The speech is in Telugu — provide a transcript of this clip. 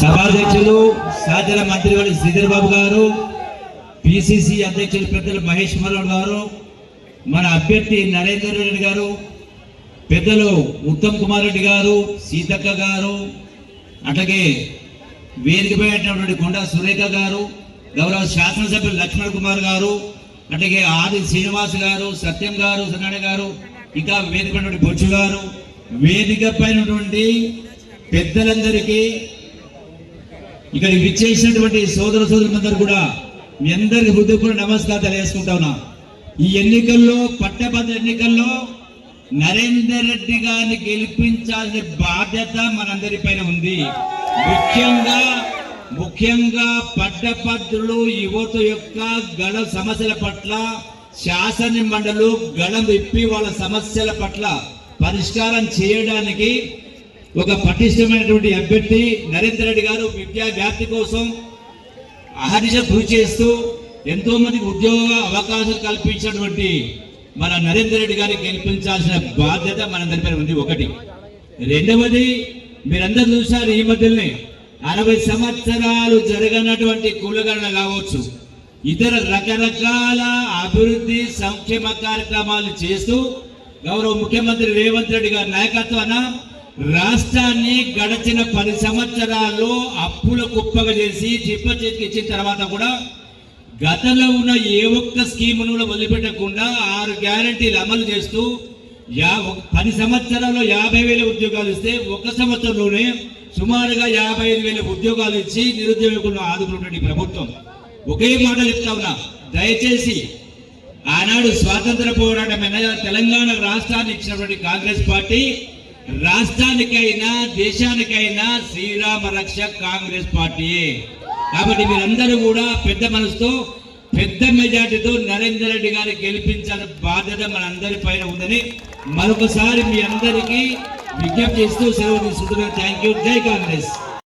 సభాధ్యక్షులు సాధన మంత్రివర్గ శ్రీధర్ బాబు గారు పిసిసి అధ్యక్షులు పెద్దలు మహేష్ మరణ గారు మన అభ్యర్థి నరేందర్ రెడ్డి గారు పెద్దలు ఉత్తమ్ కుమార్ రెడ్డి గారు సీతక్క గారు అట్లాగే వేదికపై కొండ సురేఖ గారు గౌరవ శాసనసభ్యులు లక్ష్మణ్ కుమార్ గారు అట్లాగే ఆది శ్రీనివాస్ గారు సత్యం గారు సన్నాడ గారు ఇంకా వేదిక బొచ్చు గారు వేదిక పెద్దలందరికీ ఇక్కడ విచ్చేసినటువంటి సోదర సోదరులందరూ కూడా మీ అందరికి హృదయపూర్వక నమస్కారం తెలియజేసుకుంటా ఉన్నా. ఈ ఎన్నికల్లో పట్టభద్ర ఎన్నికల్లో నరేందర్ రెడ్డి గారిని గెలిపించాల్సిన బాధ్యత మనందరి పైన ఉంది. ముఖ్యంగా ముఖ్యంగా పట్టభద్రులు యువత యొక్క గళ సమస్యల పట్ల శాసన మండలు గళం విప్పి వాళ్ళ సమస్యల పట్ల పరిష్కారం చేయడానికి ఒక పటిష్టమైనటువంటి అభ్యర్థి నరేంద్ర రెడ్డి గారు విద్యా వ్యాప్తి కోసం అహర్నిశ కృషి చేస్తూ ఎంతో మందికి ఉద్యోగ అవకాశాలు కల్పించినటువంటి మన నరేంద్ర రెడ్డి గారిని గెలిపించాల్సిన బాధ్యత మనందరిపై ఉంది. ఒకటి. రెండవది మీరందరూ చూశారు ఈ మధ్యలోనే అరవై సంవత్సరాలు జరగనటువంటి కులగణన కావచ్చు. ఇతర రకరకాల అభివృద్ధి సంక్షేమ కార్యక్రమాలు చేస్తూ గౌరవ ముఖ్యమంత్రి రేవంత్ రెడ్డి గారి నాయకత్వాన రాష్ట్రాన్ని గడచిన పది సంవత్సరాల్లో అప్పుల కుప్పగా చేసి చిప్ప చేతికి ఇచ్చిన తర్వాత కూడా గతంలో ఉన్న ఏ ఒక్క స్కీమును కూడా వదిలిపెట్టకుండా ఆరు గ్యారంటీలు అమలు చేస్తూ యా పది సంవత్సరాల్లో యాభై వేల ఉద్యోగాలు ఇస్తే ఒక సంవత్సరంలోనే సుమారుగా యాభై ఐదు వేల ఉద్యోగాలు ఇచ్చి నిరుద్యోగులను ఆదుకున్నటువంటి ప్రభుత్వం. ఒకే మాట చెప్తా ఉన్నా. దయచేసి ఆనాడు స్వాతంత్ర పోరాటమైన తెలంగాణ రాష్ట్రాన్ని ఇచ్చినటువంటి కాంగ్రెస్ పార్టీ రాష్ట్రానికైనా దేశానికైనా శ్రీరామ రక్ష కాంగ్రెస్ పార్టీ. కాబట్టి మీరందరూ కూడా పెద్ద మనసుతో పెద్ద మెజార్టీతో నరేందర్ రెడ్డి గారు గెలిపించాల్సిన బాధ్యత మనందరి పైన ఉందని మరొకసారి మీ అందరికీ విజ్ఞప్తి చేస్తూ సెలవు తీసుకుంటున్నాను. థ్యాంక్ యూ జై కాంగ్రెస్